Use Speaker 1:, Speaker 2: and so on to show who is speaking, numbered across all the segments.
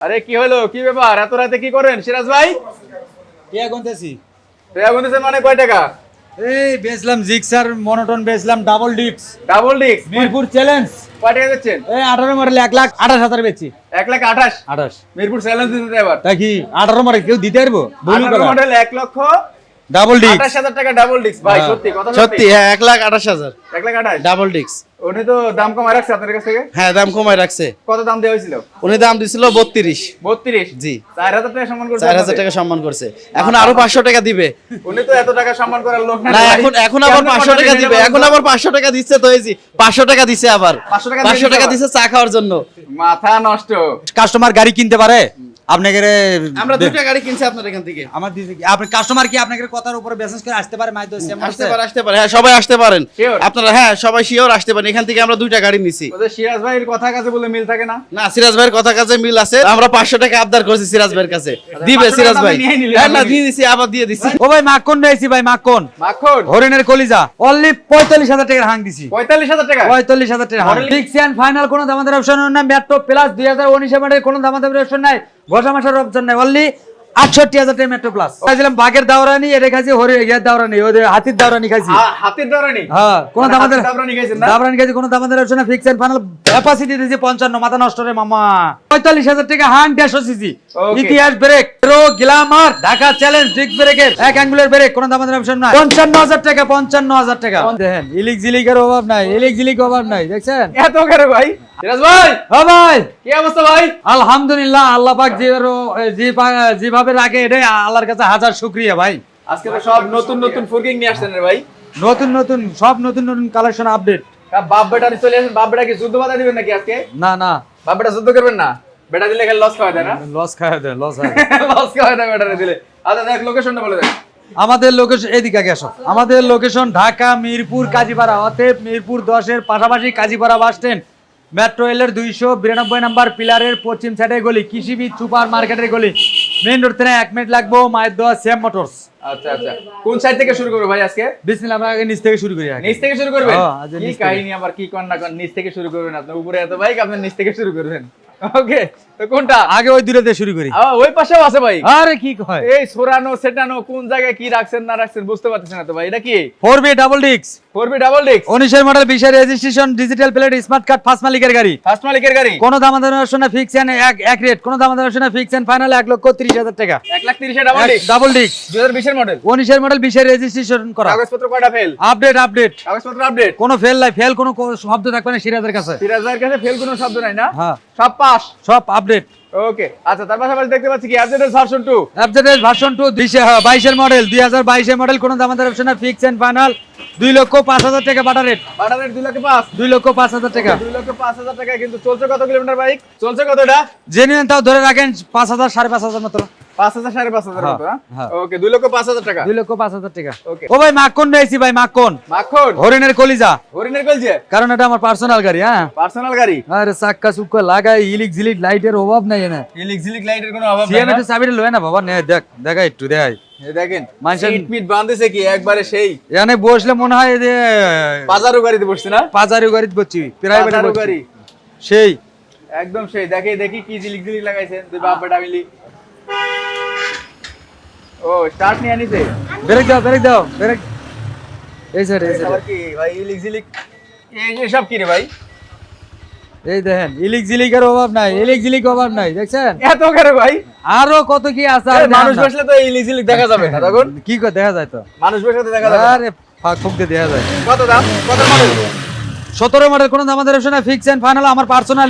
Speaker 1: আরে কি হলো? কি ব্যাপার? এত রাতে কি করেন? সিরাজ ভাই?
Speaker 2: টিয়া গুনতেছি।
Speaker 1: টিয়া মানে কয় টাকা?
Speaker 2: এই বেচলাম জিক্সার মনোটন বেচলাম ডাবল ডিক্স।
Speaker 1: ডাবল ডিক্স?
Speaker 2: মিরপুর চ্যালেঞ্জ।
Speaker 1: কয় টাকা দিচ্ছেন
Speaker 2: এই আঠারো মডেল এক লাখ আঠাশ হাজার বেচি
Speaker 1: এক লাখ আঠাশ?
Speaker 2: আঠাশ।
Speaker 1: মিরপুর চ্যালেঞ্জ দিতে এবার।
Speaker 2: তা কি আঠারো মডেল কেউ দিতে পারব?
Speaker 1: মডেল এক লক্ষ
Speaker 2: ডাবল ডিক্স
Speaker 1: আঠাশ হাজার টাকা ডাবল ডিস্ক ভাই
Speaker 2: হ্যাঁ।
Speaker 1: সত্যি কথা
Speaker 3: সত্যি। হ্যাঁ এক লাখ আঠাশ হাজার।
Speaker 1: এক লাখ আঠাশ?
Speaker 3: ডাবল ডিক্স
Speaker 1: উনি তো দাম কমায় রাখছে আপনার কাছ থেকে?
Speaker 3: হ্যাঁ দাম কমায় রাখছে।
Speaker 1: কত দাম দেওয়া হয়েছিল?
Speaker 3: উনি দাম দিছিল বত্রিশ।
Speaker 1: বত্রিশ?
Speaker 3: জি।
Speaker 1: চার হাজার টাকা সম্মান করছে
Speaker 3: চার হাজার
Speaker 1: আপনাদের?
Speaker 3: টাকা সম্মান করছে। এখন আরও পাঁচশো টাকা দিবে।
Speaker 1: উনি তো এত টাকা সম্মান করার লোক
Speaker 3: না এখন এখন আবার
Speaker 1: কেমনে
Speaker 3: পাঁচশো
Speaker 1: কথা
Speaker 3: টাকা দিবে। এখন আবার পাঁচশো টাকা দিচ্ছে তো এই যে পাঁচশো টাকা দিছে আবার।
Speaker 1: 500 টাকা দিয়ে
Speaker 3: পাঁচশো
Speaker 1: দিছে
Speaker 3: টাকা
Speaker 1: আবার?
Speaker 3: দিছে চা খাওয়ার জন্য।
Speaker 1: মাথা নষ্ট।
Speaker 2: কাস্টমার গাড়ি কিনতে পারে? আপনাকে
Speaker 3: আমরা দুইটা গাড়ি কিনছি আপনার এখান থেকে।
Speaker 2: আমার দিছে কি আপনি কাস্টমার কি আপনাকে কথার উপরে বিজনেস করে আসতে পারে? মাই তো সেম
Speaker 3: আসতে পারে আসতে পারে। হ্যাঁ সবাই আসতে পারেন। আপনারা হ্যাঁ সবাই শিওর আসতে পারেন। এখান থেকে আমরা দুইটা গাড়ি নিছি।
Speaker 1: সিরাজ ভাইয়ের কথা কাছে বলে মিল থাকে না?
Speaker 3: না সিরাজ ভাইয়ের কথা কাছে মিল আছে। আমরা পাঁচশো টাকা আবদার করছি সিরাজ ভাইয়ের কাছে। দিবে সিরাজ ভাই। হ্যাঁ না দিয়ে দিছি আবার দিয়ে দিছি।
Speaker 2: ও ভাই মাখন ভাই মাখন।
Speaker 1: মাখন?
Speaker 2: হরিণের কলিজা। অনলি পঁয়তাল্লিশ হাজার টাকার হাং দিছি।
Speaker 1: পঁয়তাল্লিশ হাজার টাকা?
Speaker 2: পঁয়তাল্লিশ হাজার টাকা
Speaker 1: Model-
Speaker 2: ফিক্স এন্ড ফাইনাল কোনো দামাদার অপশন নাই। মেট্রো প্লাস দুই হাজার উনিশে মডেল কোনো দামাদার অপশন নাই। ঘষা মাসার অপশন নাই অনলি আটষট্টি হাজার টাকা মেট্রো প্লাস খাইছিলাম বাঘের দাওরানি এটা খাইছি হরি ইয়ার দাওরানি ওদের হাতির দাওরানি খাইছি।
Speaker 1: হা- হাতের
Speaker 2: হ্যাঁ কোন
Speaker 1: মানে
Speaker 2: দামাদার
Speaker 1: হাতের দাবরানি খাইছেন না?
Speaker 2: দাবরানি খাইছি কোন দামাদার option fix and final capacity দিয়েছি পঞ্চান্ন মাথা নষ্ট রে মামা। পঁয়তাল্লিশ হাজার টাকা হান দেড়শো সিসি। ইতিহাস brake Glamour Dhaka challenge disc ব্রেকের এক অ্যাঙ্গুলার ব্রেক কোন দামাদার অপশন নাই। পঞ্চান্ন হাজার টাকা পঞ্চান্ন হাজার টাকা। দেখেন ইলিক জিলিকের অভাব নাই ইলিক জিলিক অভাব নাই দেখছেন?
Speaker 1: এত করে ভাই। সিরাজ ভাই!
Speaker 2: ও ভাই!
Speaker 1: কি অবস্থা ভাই?
Speaker 2: আলহামদুলিল্লাহ আল্লাহ পাক যে যে পা- যেভাবে রাখে এটাই আল্লাহর কাছে হাজার শুক্রিয়া ভাই।
Speaker 1: আজকে তো সব নতুন নতুন ফুরকিং নিয়ে আসছেন রে ভাই।
Speaker 2: নতুন নতুন সব নতুন নতুন কালেকশন আপডেট
Speaker 1: বাপ বেটা চলে আসেন বাপ বেটা কি যুদ্ধ বাধা দিবেন নাকি আজকে?
Speaker 2: না না।
Speaker 1: বাপ বেটা যুদ্ধ করবেন না? বেটা দিলে খালি লস খাওয়া দেয় না?
Speaker 2: লস খাওয়া দেয় লস
Speaker 1: লস খাওয়া দেয় বেটারে দিলে। আচ্ছা দেখ লোকেশনটা বলে দেখ।
Speaker 2: আমাদের লোকেশন এদিকে আগে আসো। আমাদের লোকেশন ঢাকা মিরপুর কাজীপাড়া। অতএব মিরপুর দশের পাশাপাশি কাজীপাড়া বাস স্ট্যান্ড মেট্রো রেলের দুইশো বিরানব্বই নাম্বার পিলারের পশ্চিম সাইডে গলি কৃষিবিদ সুপার মার্কেটের গলি। মেইন রোড থেকে এক মিনিট লাগবো মায়ের দোয়া সেম মোটরস
Speaker 1: আচ্ছা আচ্ছা। কোন সাইড থেকে শুরু করব ভাই আজকে?
Speaker 2: বিসমিল্লাহ আমরা আগে নিচ থেকে শুরু করি
Speaker 1: নিচ থেকে শুরু করবেন?
Speaker 2: হ্যাঁ,
Speaker 1: কি কাহিনী আবার কি কর না কর নিচ থেকে শুরু করবেন আপনি। উপরে এত বাইক আপনি নিচ থেকে শুরু করবেন। ওকে তো কোনটা?
Speaker 2: আগে ওই দূরে শুরু করি।
Speaker 1: ওই পাশেও আছে ভাই
Speaker 2: আরে কি কয়?
Speaker 1: এই সোরানো সেটানো কোন জায়গায় কি রাখছেন না রাখছেন বুঝতে পারতেছেন না তো ভাই। এটা কি?
Speaker 2: ফোর বি ডাবল ডিক্স
Speaker 1: ফোর ডাবল ডিস্ক।
Speaker 2: উনিশের মডেল বিশের registration digital plate smart card first মালিকের গাড়ি।
Speaker 1: ফার্স্ট মালিকের গাড়ি?
Speaker 2: কোন দাম আমাদের শুনে ফিক্স এন্ড এক এক রেট কোন দাম আমাদের শুনে ফিক্স এন্ড ফাইনাল এক লক্ষ তিরিশ হাজার টাকা।
Speaker 1: এক লাখ তিরিশে ডাবল ডিস্ক
Speaker 2: ডাবল ডিক্স
Speaker 1: দুই হাজার বিশের মডেল
Speaker 2: উনিশের মডেল বিশের রেজিস্ট্রেশন করা।
Speaker 1: কাগজপত্র কয়টা ফেল
Speaker 2: আপডেট আপডেট
Speaker 1: কাগজপত্র আপডেট
Speaker 2: কোনো ফেল নাই। ফেল কোনো শব্দ থাকবে না সিরাজের কাছে।
Speaker 1: সিরাজের কাছে ফেল কোনো শব্দ নাই না?
Speaker 2: হ্যাঁ।
Speaker 1: সব পাস
Speaker 2: সব আপডেট
Speaker 1: ওকে আচ্ছা তার পাশাপাশি দেখতে পাচ্ছি কি? ভার্সন 2
Speaker 2: অ্যাপডেটেড ভার্সন টু দুইশে বাইশের মডেল দুই হাজার বাইশের মডেল কোন দাম ফিক্স এন্ড ফাইনাল দুই লক্ষ পাঁচ হাজার টাকা বাটার রেট।
Speaker 1: বাটার রেট দুই লক্ষ পাঁচ।
Speaker 2: দুই লক্ষ পাঁচ হাজার টাকা।
Speaker 1: দুই লক্ষ 5000 টাকা কিন্তু চলছে কত কিলোমিটার বাইক? চলছে কত এটা
Speaker 2: নেন তাও ধরে রাখেন পাঁচ হাজার সাড়ে পাঁচ হাজার মতো
Speaker 1: 5000 5500
Speaker 2: হ্যাঁ,
Speaker 1: মতো
Speaker 2: হ্যাঁ।
Speaker 1: হ্যাঁ। ওকে 2 লক্ষ 5000 টাকা।
Speaker 2: দুই লক্ষ পাঁচ হাজার টাকা। ও ভাই মাখন ভাই মাখন।
Speaker 1: মাখন?
Speaker 2: হরিণের কলিজা।
Speaker 1: হরিণের কলজে?
Speaker 2: কারণ এটা আমার পার্সোনাল গাড়ি হ্যাঁ?
Speaker 1: পার্সোনাল গাড়ি?
Speaker 2: আরে চাক্কা চুক্কা লাগাই ইলিক জিলিক লাইটের অভাব নাই এনে।
Speaker 1: ইলেকট্রিক লাইটের কোনো অভাব নাই
Speaker 2: সিএম চাবিটা লয় না বাবা নে দেখ দেখা একটু দেখাই।
Speaker 1: দেখেন বাঁধেছে কি একবারে সেই।
Speaker 2: এখানে বসলে মনে হয় যে
Speaker 1: বাজারু গাড়িতে বসছে না?
Speaker 2: পাজারি গাড়িতে বসছি প্রাইভেট
Speaker 1: গাড়ি।
Speaker 2: সেই।
Speaker 1: একদম সেই দেখে দেখি কি জিলিক জিলিক লাগাইছেন। দুই বাপ বেটা মিলি। ও স্টার্ট নিয়ে
Speaker 2: ব্রেক দাও ব্রেক দাও ব্রেক এই স্যার এই স্যার
Speaker 1: কি ভাই ইলিক জিলিক? এই সব কি রে ভাই?
Speaker 2: এই দেখেন ইলিক জিলিকের অভাব নাই ইলিক জিলিক অভাব নাই দেখছেন?
Speaker 1: এত করে ভাই?
Speaker 2: আরও কত কি আছে আর
Speaker 1: মানুষ বসলে তো ইলিক জিলিক দেখা যাবে না তখন?
Speaker 2: কি করে দেখা যায় তো।
Speaker 1: মানুষ বসলে তো দেখা যাবে
Speaker 2: আরে ফাঁক ফুক দিয়ে দেখা যায়।
Speaker 1: কত দাম? কত মডেল
Speaker 2: সতেরো মডেল কোনো দাম আমাদের ফিক্স এন্ড ফাইনাল আমার পার্সোনাল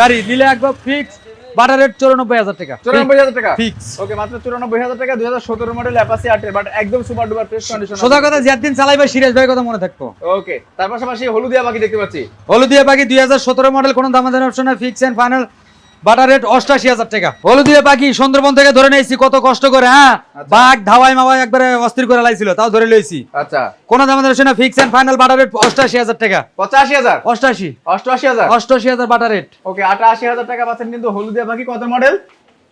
Speaker 2: গাড়ি। নিলে একবার ফিক্স বাটার রেট চুরানব্বই হাজার টাকা।
Speaker 1: চুরানব্বই হাজার টাকা?
Speaker 2: ফিক্স
Speaker 1: ওকে মাত্র চুরানব্বই হাজার টাকা দুই হাজার সতেরো মডেল অ্যাপাসি আটের বাট একদম সুপার ডুপার ফ্রেশ কন্ডিশন
Speaker 2: সোজা কথা জ্যাদিন চালাই ভাই সিরাজ ভাই কথা মনে থাকব।
Speaker 1: ওকে তার পাশাপাশি হলুদিয়া বাকি দেখতে পাচ্ছি।
Speaker 2: হলুদিয়া পাখি দুই হাজার সতেরো মডেল কোনো দাম অপশন না fix and final better rate অষ্টাশি হাজার টাকা। হলুদিয়া পাখি সুন্দরবন থেকে ধরে নিয়েছি কত কষ্ট করে হ্যাঁ? বাঘ ধাওয়াই মাওয়াই একবারে অস্থির করে লাইছিল তাও ধরে লইছি।
Speaker 1: আচ্ছা।
Speaker 2: কোন দাম আমাদের অপশনে fix and final better rate অষ্টাশি হাজার টাকা।
Speaker 1: পঁচাশি হাজার?
Speaker 2: অষ্টাশি।
Speaker 1: অষ্টআশি হাজার?
Speaker 2: হাজার বাটার রেট।
Speaker 1: ওকে আটাশি হাজার টাকা পাচ্ছেন কিন্তু হলুদিয়া বাকি কত মডেল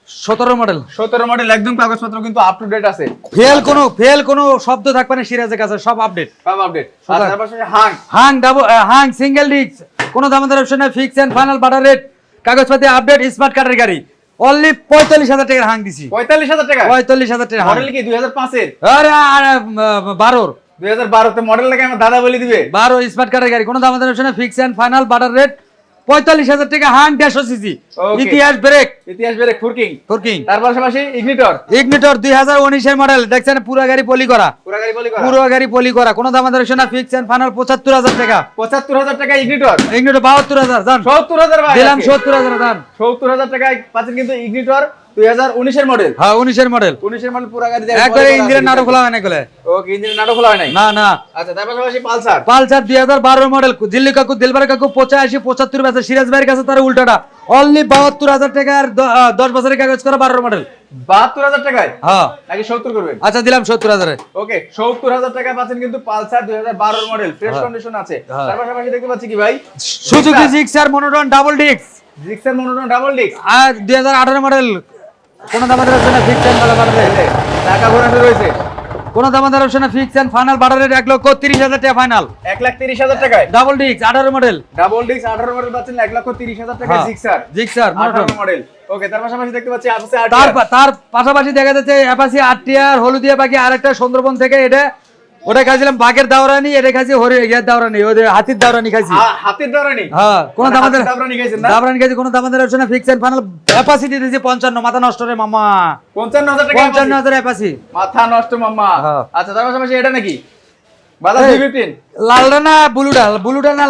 Speaker 2: সতেরো মডেল
Speaker 1: সতেরো মডেল একদম কাগজপত্র কিন্তু আপ টু ডেট আছে।
Speaker 2: ফেল কোনো ফেল কোনো শব্দ থাকবে না সিরাজের কাছে সব আপডেট
Speaker 1: সব আপডেট হাং
Speaker 2: Hang double Hang single disc কোন দাম আমাদের অপশনে fix and final better rate কাগজপাতি আপডেট স্মার্ট কার্ডের গাড়ি। অনলি পঁয়তাল্লিশ হাজার টাকার হাং দিছি।
Speaker 1: পঁয়তাল্লিশ হাজার টাকা?
Speaker 2: পঁয়তাল্লিশ হাজার টাকা
Speaker 1: মডেল কি দুই হাজার পাঁচের?
Speaker 2: আরে বারোর।
Speaker 1: দুই হাজার বারোতে মডেলটাকে আমার দাদা বলে দিবে।
Speaker 2: বারো স্মার্ট কার্ডের গাড়ি। কোনো দাম আমাদের fix and final better rate পঁয়তাল্লিশ হাজার টাকা হান দেড়শো সিসি ইতিহাস ব্রেক।
Speaker 1: ইতিহাস ব্রেক ফুরকিং।
Speaker 2: ফুরকিং।
Speaker 1: তার পাশাপাশি ইগনিটর।
Speaker 2: ইগনিটর দুই হাজার উনিশের মডেল দেখছেন পুরো গাড়ি পলি করা।
Speaker 1: পুরা গাড়ি
Speaker 2: পলি করা। কোনো দাম আমাদের অপশনে ফিক্স ফাইনাল পঁচাত্তর হাজার টাকা।
Speaker 1: পঁচাত্তর হাজার টাকা ইগনিটর।
Speaker 2: ইগনিটর বাহাত্তর হাজার দান
Speaker 1: সত্তর হাজার
Speaker 2: দিলাম সত্তর হাজার দান
Speaker 1: সত্তর হাজার টাকায় পাচ্ছেন কিন্তু ইগনিটর। দুই হাজার উনিশের মডেল
Speaker 2: হ্যাঁ মডেল
Speaker 1: উনিশের মডেল পুরা গাড়ি
Speaker 2: একবারে ইঞ্জিনের নাটক খোলা হয় না এগুলো
Speaker 1: ওকে ইঞ্জিনের নাটক খোলা হয় নাই?
Speaker 2: না না।
Speaker 1: আচ্ছা তার পাশাপাশি পালসার।
Speaker 2: মডেল দিল্লি কাকু দিলবার কাকু পঁচাশি পঁচাত্তর বেচা সিরাজ ভাইয়ের কাছে তার উল্টাটা। অনলি বাহাত্তর হাজার টাকার দ- আহ, দশ বছরের কাগজ করা বারো মডেল
Speaker 1: বাহাত্তর হাজার টাকায়?
Speaker 2: হ্যাঁ।
Speaker 1: নাকি করবেন?
Speaker 2: আচ্ছা দিলাম সত্তর হাজারে।
Speaker 1: ওকে সত্তর হাজার টাকায় পাচ্ছেন কিন্তু পালসার দুই হাজার বারোর মডেল ফ্রেশ কন্ডিশন আছে।
Speaker 2: হ্যাঁ।
Speaker 1: তার পাশাপাশি দেখতে পাচ্ছি কি ভাই?
Speaker 2: সুজুকি সিক্স আর মনোটন ডাবল ডিক্স
Speaker 1: জিক্সার মনোটন ডাবল ডিস্ক
Speaker 2: আর দুই হাজার আঠারো মডেল কোনো দামাদের অপশন না ফিক্স অ্যান্ড বাড়ার
Speaker 1: টাকা ঘোরানো রয়েছে।
Speaker 2: কোনো দামাদের অপশন না ফিক্স অ্যান্ড ফাইনাল বাড়ার এক লক্ষ তিরিশ হাজার টাকা ফাইনাল
Speaker 1: এক লাখ তিরিশ হাজার টাকায়।
Speaker 2: ডাবল ডিক্স আঠারো মডেল
Speaker 1: ডাবল ডিস্ক আঠারো মডেল পাচ্ছেন এক লক্ষ তিরিশ হাজার টাকায়। জিক্সার
Speaker 2: জিক্সার
Speaker 1: আঠারো মডেল ওকে তার পাশাপাশি দেখতে পাচ্ছি
Speaker 2: তার তার পাশাপাশি দেখা যাচ্ছে অ্যাপাসি আটটিয়ার হলুদিয়া পাখি আরেকটা সুন্দরবন থেকে এটা ওটা খাইছিলাম বাঘের দাওরানি এটা খাইছি হরি ইয়ার দাওরানি ওদের হাতির দাওরানি খাইছি।
Speaker 1: হাতের দাঁড়ানি
Speaker 2: হ্যাঁ কোন
Speaker 1: মানে
Speaker 2: দামাদের
Speaker 1: দাওরানি খাইছেন না?
Speaker 2: দাওরানি খাইছি কোন দামাদের option fix and final Apache দিতেছি পঞ্চান্ন মাথা নষ্ট রে মামা।
Speaker 1: পঞ্চান্ন হাজার টাকা
Speaker 2: পঞ্চান্ন হাজার অ্যাপাসি
Speaker 1: মাথা নষ্ট মাম্মা
Speaker 2: হ্যাঁ।
Speaker 1: আচ্ছা তার পাশাপাশি এটা নাকি? বাজাজ
Speaker 2: না ব্লুটা না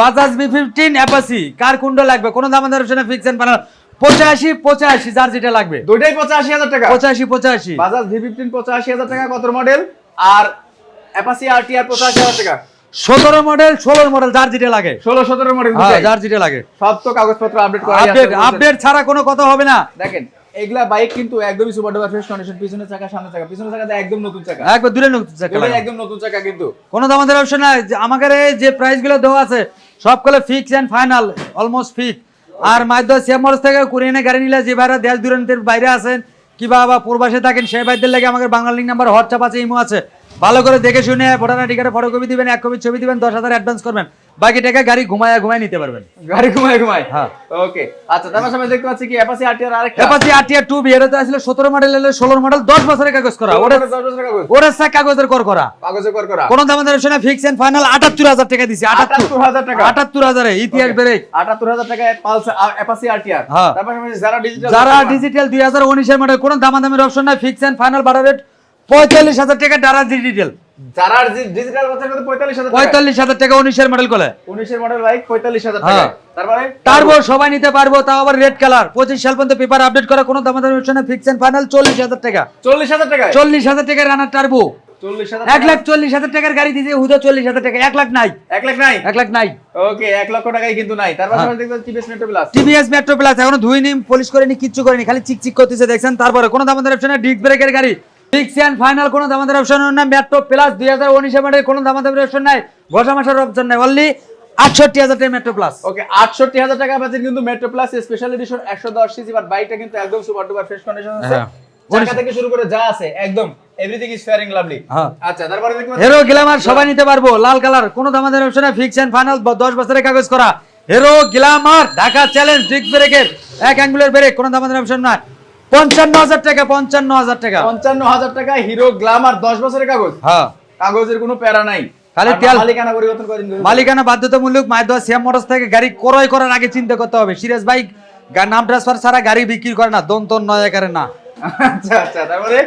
Speaker 2: বাজাজ বি ফিফটিন অ্যাপাসি কার কুন্ড লাগবে? কোন দামাদের অপশন ফিক্স এন্ড ফাইনাল পঁচাশি পঁচাশি যার যেটা লাগবে।
Speaker 1: দুইটাই পঁচাশি হাজার টাকা।
Speaker 2: পঁচাশি পঁচাশি।
Speaker 1: বাজাজ ভি ফিফটিন পঁচাশি হাজার টাকা কত মডেল আর অ্যাপাসি আর টি আর পঁচাশি টাকা
Speaker 2: সতেরো মডেল ষোলোর মডেল যার যেটা লাগে।
Speaker 1: ষোলো সতেরো মডেল
Speaker 2: হ্যাঁ যার যেটা লাগে।
Speaker 1: সব তো কাগজপত্র আপডেট করা
Speaker 2: আপডেট আপডেট ছাড়া কোনো কথা হবে না।
Speaker 1: দেখেন এগুলা বাইক কিন্তু একদমই সুপার ডুপার ফ্রেশ কন্ডিশন পিছনের চাকা সামনে চাকা। পিছনের একদম নতুন চাকা।
Speaker 2: একবার দূরে নতুন চাকা
Speaker 1: একদম নতুন চাকা কিন্তু।
Speaker 2: কোনো অপশন নাই। যে আমাদের যে প্রাইসগুলো দেওয়া আছে সবগুলো fix and final almost fix আর মাধ্য সিএমআরস থেকে কুরিয়ানে গাড়ি নিলে যে ভাইরা দেশ দূরান্তের বাইরে আছেন কিবা বা প্রবাসে থাকেন সেই ভাইদের লাগে আমাদের বাংলা লিঙ্ক নাম্বার হোয়াটসঅ্যাপ আছে ইমো আছে। ভালো করে দেখে শুনে ভোটার টিকারে ফটো কপি দিবেন এক কপি ছবি দিবেন দশ হাজার অ্যাডভান্স করবেন। বাকি টাকা গাড়ি ঘুমায় ঘুমায় নিতে পারবেন।
Speaker 1: গাড়ি ঘুমায় ঘুমায়?
Speaker 2: হ্যাঁ।
Speaker 1: ওকে। আচ্ছা তার পাশাপাশি দেখতে পাচ্ছি কি অ্যাপাসি আর টি আর আরেকটা।
Speaker 2: এপাশে আটিয়া টু বি এটা তো আসলে সতেরো মডেল এলে ষোলোর মডেল দশ বছরের কাগজ করা। ওটা
Speaker 1: দশ বছরের কাগজ।
Speaker 2: ওটা সা কাগজের কর করা।
Speaker 1: কাগজে কর করা।
Speaker 2: কোন দামাদের অপশনে ফিক্স এন্ড ফাইনাল আটাত্তর হাজার টাকা দিছি আটাত্তর
Speaker 1: আটাত্তর হাজার টাকা।
Speaker 2: আটাত্তর হাজারে ইতিহাস বেড়ে
Speaker 1: আটাত্তর হাজার টাকা পালস অ্যাপাসি আর টি আর
Speaker 2: হ্যাঁ।
Speaker 1: তার পাশাপাশি যারা ডিজিটাল
Speaker 2: যারা ডিজিটাল দুই হাজার উনিশের মডেল কোন দামাদামির অপশন নাই ফিক্স এন্ড ফাইনাল বাড়া রেট পঁয়তাল্লিশ হাজার টাকা ডিজিটাল
Speaker 1: যারা ডিজিটাল বছর কিন্তু পঁয়তাল্লিশ হাজার
Speaker 2: পঁয়তাল্লিশ হাজার টাকা উনিশের মডেল করে
Speaker 1: উনিশের মডেল বাইক পঁয়তাল্লিশ হাজার
Speaker 2: হ্যাঁ।
Speaker 1: টাকা তারপরে
Speaker 2: টার্বো সবাই নিতে পারব তাও আবার রেড কালার পঁচিশ সাল পর্যন্ত পেপার আপডেট করা কোনো দামাদামি অপশন ফিক্স এন্ড ফাইনাল চল্লিশ হাজার টাকা।
Speaker 1: চল্লিশ হাজার টাকা
Speaker 2: চল্লিশ হাজার টাকা রানার টার্বো এক লাখ চল্লিশ হাজার টাকার গাড়ি দিয়েছে হুদা চল্লিশ হাজার টাকা। এক লাখ নাই।
Speaker 1: এক লাখ নাই?
Speaker 2: এক লাখ নাই।
Speaker 1: ওকে এক লক্ষ টাকাই কিন্তু নাই। TVS Metro plus
Speaker 2: TVS Metro plus এখনও ধুইনি পলিশ করেনি কিচ্ছু করেনি খালি চিকচিক করতেছে দেখছেন? তারপরে কোনো দামাদের অপশন ডিস্ক ব্রেকের গাড়ি। ফিক্স ফাইনাল কোনো দামাদের অপশন মেট্রো প্লাস দুই হাজার উনিশে কোনো দামাদের অপশন নাই। ঘষা মাসার অপশন নাই। অনলি আটষট্টি হাজার টাকা মেট্রো প্লাস
Speaker 1: ওকে আটষট্টি হাজার টাকা পাচ্ছেন কিন্তু মেট্রো প্লাস স্পেশাল এডিশন একশো দশ সিসি বাট বাইকটা কিন্তু একদম সুপার ডুপার ফ্রেশ কন্ডিশন আছে।
Speaker 2: হ্যাঁ।
Speaker 1: থেকে শুরু করে যা আছে একদম এভরিথিং ইজ ফেয়ারিং লাভলি
Speaker 2: হ্যাঁ।
Speaker 1: আচ্ছা তারপরে দেখতে
Speaker 2: হিরো গ্ল্যামার সবাই নিতে পারব। লাল কালার কোনো দামাদের অপশন ফিক্স এন্ড ফাইনাল দশ বছরের কাগজ করা। Hero Glamour Dhaka challenge disc ব্রেকের এক অ্যাঙ্গুলার ব্রেক কোনো দামাদের অপশন নয় পঞ্চান্ন হাজার টাকা পঞ্চান্ন হাজার টাকা।
Speaker 1: পঞ্চান্ন হাজার টাকা হিরো গ্লামার দশ বছরের কাগজ।
Speaker 2: হ্যাঁ।
Speaker 1: কাগজের কোনো প্যারা নাই।
Speaker 2: খালি তেল-
Speaker 1: মালিকানা পরিবর্তন করেন
Speaker 2: মালিকানা বাধ্যতামূলক মায়দা শ্যাম মোটরস থেকে গাড়ি ক্রয় করার আগে চিন্তা করতে হবে। বাইক গা- নাম ট্রান্সফার ছাড়া গাড়ি বিক্রি করে না দন্তন নয় একারে না।
Speaker 1: আচ্ছা আচ্ছা তারপরে?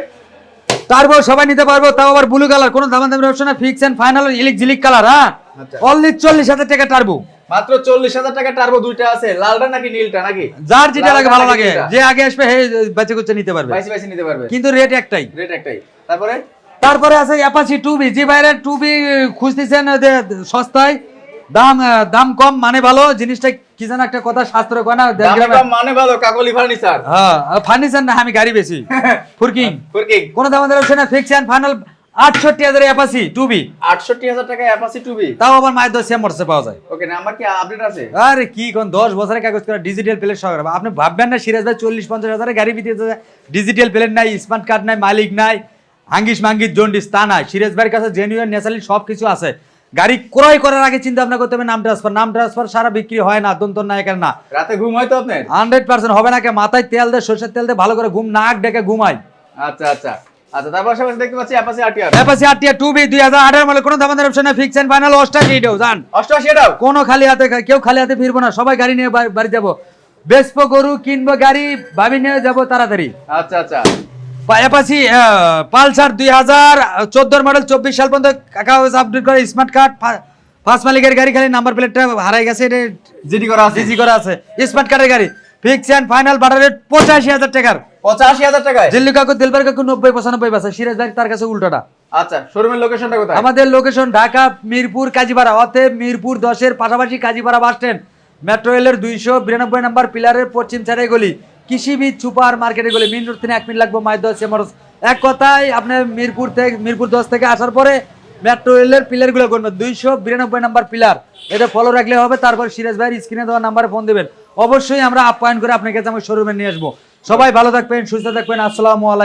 Speaker 2: তারপর সবাই নিতে পারব তাও আবার ব্লু কালার কোনো দাম দামের অপশন ফিক্স এন্ড ফাইনাল ইলিক জিলিক কালার হ্যাঁ। অনলি চল্লিশ হাজার টাকা টার্বো
Speaker 1: মাত্র চল্লিশ হাজার টাকা টার্বো দুইটা আছে। লালটা নাকি নীলটা নাকি?
Speaker 2: যার যেটা লাগে ভালো লাগে। যে আগে আসবে হে বেঁচে কুচে নিতে পারবে।
Speaker 1: বাইশে বাইশে নিতে পারবে।
Speaker 2: কিন্তু রেট একটাই।
Speaker 1: রেট একটাই। তারপরে?
Speaker 2: তারপরে আছে অ্যাপাচি টু বি যে বাইরে টু বি খুঁজতেছেন সস্তায়। দাম দাম কম মানে ভালো। জিনিসটা কি যেন একটা কথা শাস্ত্র কয় না?
Speaker 1: দাম মানে ভালো কাকলি ফার্নিচার
Speaker 2: হ্যাঁ ফার্নিচার না আমি গাড়ি বেশি ফুরকিং
Speaker 1: ফুরকিং
Speaker 2: কোন দাম আমাদের অপশন ফিক্স এন্ড ফাইনাল আটষট্টি হাজার অ্যাপাসি টু
Speaker 1: আটষট্টি হাজার টাকা অ্যাপাসি টুবি
Speaker 2: তাও আবার মায়ের দশ সেম মোটরসে পাওয়া যায়।
Speaker 1: ওকে নাম্বার কি আপডেট আছে?
Speaker 2: আরে কি কোন দশ বছরের কাগজ করা ডিজিটাল প্লেট সহ আপনি ভাববেন না সিরাজ ভাই চল্লিশ পঞ্চাশ হাজারের গাড়ি বিক্রি ডিজিটাল প্লেট নাই স্মার্ট কার্ড নাই মালিক নাই হাঙ্গিস মাঙ্গিস জন্ডিস তা নাই। সিরাজ ভাইয়ের কাছে জেনুইন ন্যাচারালি সব কিছু আছে। গাড়ি ক্রয় করার আগে চিন্তা ভাবনা করতে হবে নাম ট্রান্সফার নাম ট্রান্সফার সারা বিক্রি হয় না দন্ত না এখানে না।
Speaker 1: রাতে ঘুম হয় তো আপনার?
Speaker 2: হান্ড্রেড পার্সেন্ট হবে না কে মাথায় তেল দিয়ে সর্ষের তেল দিয়ে ভালো করে ঘুম নাক ডেকে ঘুমায়।
Speaker 1: আচ্ছা আচ্ছা। আচ্ছা পাশাপাশি দেখতে পাচ্ছি আরটিআর
Speaker 2: মডেল কোনো দামানের অপশন নেই ফিক্স এন্ড ফাইনাল অষ্টাশি এটাও জান।
Speaker 1: অষ্টআশি এটাও?
Speaker 2: কোনো খালি হাতে কেউ খালি হাতে ফিরবো না সবাই গাড়ি নিয়ে বাড়ি- বাড়ি যাব। গরু কিনবো গাড়ি ভাবি নিয়ে যাব তাড়াতাড়ি।
Speaker 1: আচ্ছা আচ্ছা।
Speaker 2: পালসার দুই হাজার চোদ্দোর মডেল চব্বিশ সাল পর্যন্ত আপডেট করে স্মার্ট কার্ড ফার্স্ট মালিকের গাড়ি খালি নাম্বার প্লেটটা হারাই গেছে
Speaker 1: জিডি করা আছে।
Speaker 2: জিজি করা আছে। স্মার্ট কার্ডের গাড়ি। Fix and final better rate পঁচাশি হাজার টাকার।
Speaker 1: পঁচাশি হাজার টাকায়?
Speaker 2: দিল্লি কাকু দিলবার কাকু নব্বই পঁচানব্বই পাচ্ছে। সিরাজ ভাই তার কাছে উল্টোটা।
Speaker 1: আচ্ছা শোরুমের লোকেশনটা কোথায়?
Speaker 2: আমাদের লোকেশন ঢাকা মিরপুর কাজীপাড়া। অতএব মিরপুর দশের পাশাপাশি কাজীপাড়া বাস স্ট্যান্ড মেট্রো রেলের দুইশো বিরানব্বই নম্বর পিলারের পশ্চিম সাইডে গলি। কৃষিবিদ সুপার মার্কেটে গলি। মিন রোড থেকে এক মিনিট লাগবে মায়ের দশ এমরস এক কথায় আপনার মিরপুর থেকে মিরপুর দশ থেকে আসার পরে মেট্রো রেলের পিলারগুলো করবেন দুইশো বিরানব্বই নম্বর পিলার এটা ফলো রাখলে হবে তারপর সিরাজ ভাইয়ের স্ক্রিনে দেওয়া নাম্বারে ফোন দেবেন। অবশ্যই আমরা আপ্যায়ন করে আপনাকে আমার শোরুমে নিয়ে আসব। সবাই ভালো থাকবেন, সুস্থ থাকবেন। আসসালামু আলাইকুম।